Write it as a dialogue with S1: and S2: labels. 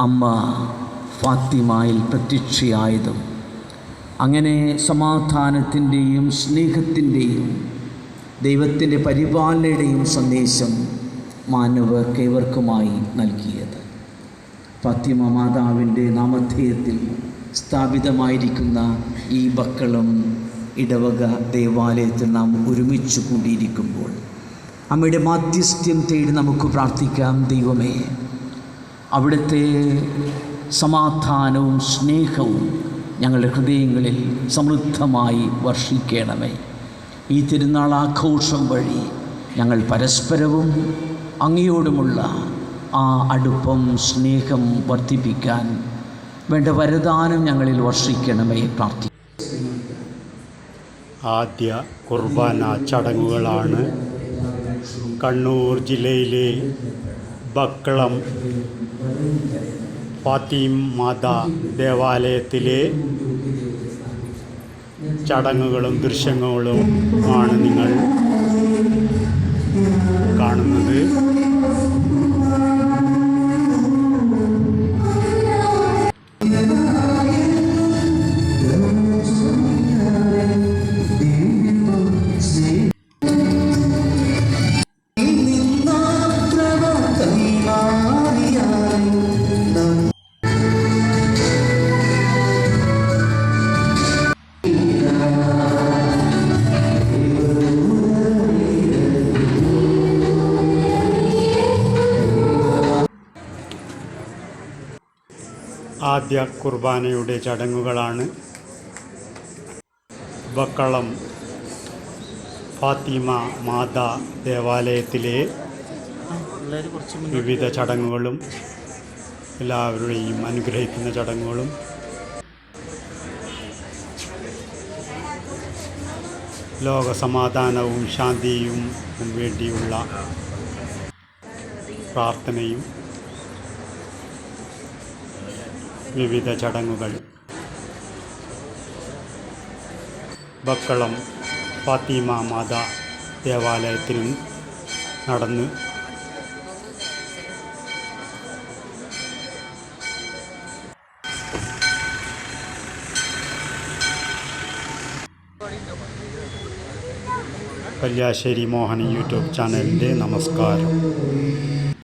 S1: അമ്മ ഫാത്തിമായിൽ പ്രത്യക്ഷയായതും അങ്ങനെ സമാധാനത്തിന്റെയും സ്നേഹത്തിന്റെയും ദൈവത്തിന്റെ പരിപാലനയുടെയും സന്ദേശം മാനവർക്ക് ഏവർക്കുമായി നൽകിയത്. ഫാത്തിമ മാതാവിന്റെ നാമധേയത്തിൽ സ്ഥാപിതമായിരിക്കുന്ന ഈ ബക്കളും ഇടവക ദേവാലയത്തിൽ നാം ഒരുമിച്ച് കൂടിയിരിക്കുമ്പോൾ അമ്മയുടെ മാധ്യസ്ഥ്യം തേടി നമുക്ക് പ്രാർത്ഥിക്കാം. ദൈവമേ അവിടുത്തെ സമാധാനവും സ്നേഹവും ഞങ്ങളുടെ ഹൃദയങ്ങളിൽ സമൃദ്ധമായി വർഷിക്കണമേ. ഈ തിരുനാൾ ആഘോഷം വഴി ഞങ്ങൾ പരസ്പരവും അങ്ങയോടുമുള്ള ആ അടുപ്പം സ്നേഹം വർദ്ധിപ്പിക്കാൻ വേണ്ട വരദാനം ഞങ്ങളിൽ വർഷിക്കണമേ പ്രാർത്ഥി
S2: ആദ്യ കുർബാന ചടങ്ങുകളാണ് കണ്ണൂർ ജില്ലയിലെ ബക്കളം ഫാത്തിം മാത ദേവാലയത്തിലെ ചടങ്ങുകളും ദൃശ്യങ്ങളും ആണ് നിങ്ങൾ കാണുന്നത്. ആദ്യ കുർബാനയുടെ ചടങ്ങുകളാണ് ബക്കളം ഫാത്തിമ മാതാ ദേവാലയത്തിലെ വിവിധ ചടങ്ങുകളും എല്ലാവരുടെയും അനുഗ്രഹിക്കുന്ന ചടങ്ങുകളും. ലോക സമാധാനവും ശാന്തിയും വേണ്ടിയുള്ള പ്രാർത്ഥനയും വിവിധ ചടങ്ങുകൾ. ബക്കളം ഫാത്തിമ മാത ദേവാലയത്തിൽ നടന്ന് കല്യാശ്ശേരി മോഹൻ യൂട്യൂബ് ചാനലിന്റെ നമസ്കാരം.